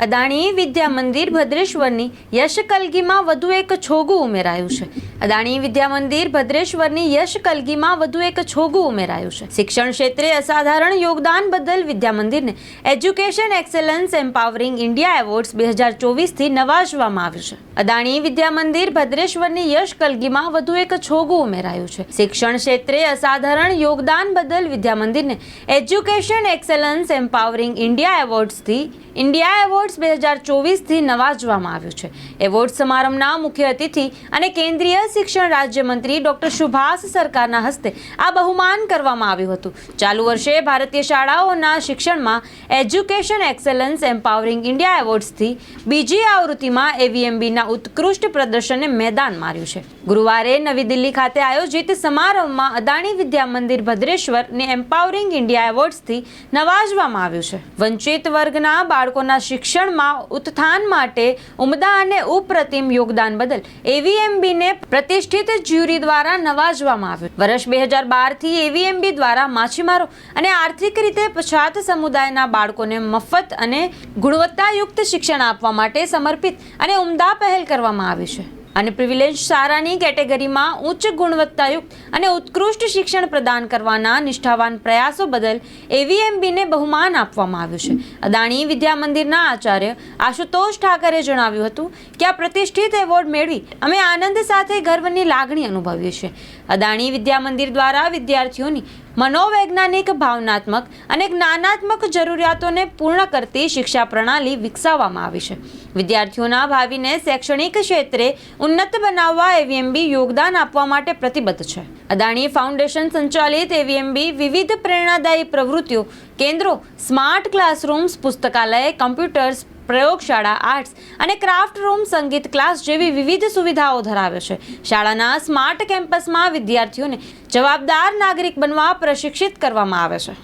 અદાણી વિદ્યા મંદિર ભદ્રેશ્વરની યશ કલગીમાં વધુ એક છોગું ઉમેરાયું છે. અદાણી વિદ્યા મંદિર ભદ્રેશ્વરની યશ કલગીમાં વધુ એક છોગું ઉમેરાયું છે. શિક્ષણ ક્ષેત્રે અસાધારણ યોગદાન બદલ વિદ્યા મંદિરને education excellence empowering India awards બે હજાર ચોવીસથી નવાજવામાં આવ્યું છે. અદાણી વિદ્યા મંદિર ભદ્રેશ્વરની યશ કલગીમાં વધુ એક છોગું ઉમેરાયું છે. શિક્ષણ ક્ષેત્રે અસાધારણ યોગદાન બદલ વિદ્યા મંદિરને એજ્યુકેશન એક્સેલન્સ એમ્પાવરિંગ ઇન્ડિયા એવોર્ડ્સથી ઇન્ડિયા એવોર્ડ્સ બે હજાર ચોવીસથી નવાજવામાં આવ્યું છે. એવોર્ડ સમારંભના મુખ્ય અતિથિ અને કેન્દ્રીય શિક્ષણ રાજ્યમંત્રી ડોક્ટર સુભાષ સરકારના હસ્તે આ બહુમાન કરવામાં આવ્યું હતું. ચાલુ વર્ષે ભારતીય શાળાઓના શિક્ષણમાં એજ્યુકેશન એક્સેલન્સ એમ્પાવરિંગ ઇન્ડિયા એવોર્ડ્સથી બીજી આવૃત્તિમાં એવીએમબીના ઉત્કૃષ્ટ પ્રદર્શને મેદાન માર્યું છે. ગુરુવારે નવી દિલ્હી ખાતે આયોજિત સમારંભમાં અદાણી વિદ્યા મંદિર ભદ્રેશ્વરને એમ્પાવરિંગ ઇન્ડિયા એવોર્ડ્સથી નવાજવામાં આવ્યું છે. વંચિત વર્ગના બાળકોના શિક્ષણમાં ઉત્થાન માટે ઉમદા અને ઉપ્રતિમ યોગદાન બદલ એવીએમબીને પ્રતિષ્ઠિત જ્યુરી દ્વારા નવાજવામાં આવ્યું. વર્ષ બે હજાર બારથી એવીએમબી દ્વારા માછીમારો અને આર્થિક રીતે પછાત સમુદાયના બાળકોને મફત અને ગુણવત્તાયુક્ત શિક્ષણ આપવા માટે સમર્પિત અને ઉમદા પહેલ કરવામાં આવી છે. અને પ્રિવિલેજ શાળાની કેટેગરીમાં ઉચ્ચ ગુણવત્તાયુક્ત અને ઉત્કૃષ્ટ શિક્ષણ પ્રદાન કરવાના નિષ્ઠાવાન પ્રયાસો બદલ એવીએમબીને બહુમાન આપવામાં આવ્યું છે. અદાણી વિદ્યા મંદિરના આચાર્ય આશુતોષ ઠાકરે જણાવ્યું હતું કે આ પ્રતિષ્ઠિત એવોર્ડ મેળવી અમે આનંદ સાથે ગર્વની લાગણી અનુભવીએ છીએ. અદાણી વિદ્યા મંદિર દ્વારા વિદ્યાર્થીઓની મનોવૈજ્ઞાનિક, ભાવનાત્મક અને જ્ઞાનાત્મક જરૂરિયાતોને પૂર્ણ કરતી શિક્ષા પ્રણાલી વિકસાવવામાં આવી છે. વિદ્યાર્થીઓના ભાવિને શૈક્ષણિક ક્ષેત્રે ઉન્નત બનાવવા એવીએમબી યોગદાન આપવા માટે પ્રતિબદ્ધ છે. અદાણી ફાઉન્ડેશન સંચાલિત એવીએમબી વિવિધ પ્રેરણાદાયી પ્રવૃત્તિઓ, કેન્દ્રો, સ્માર્ટ ક્લાસરૂમ્સ, પુસ્તકાલય, કમ્પ્યુટર્સ, પ્રયોગશાળા, આર્ટ્સ અને ક્રાફ્ટ રૂમ સંગીત ક્લાસ જેવી વિવિધ સુવિધાઓ ધરાવે છે. શાળાના સ્માર્ટ કેમ્પસમાં વિદ્યાર્થીઓને જવાબદાર નાગરિક બનવા પ્રશિક્ષિત કરવામાં આવે છે.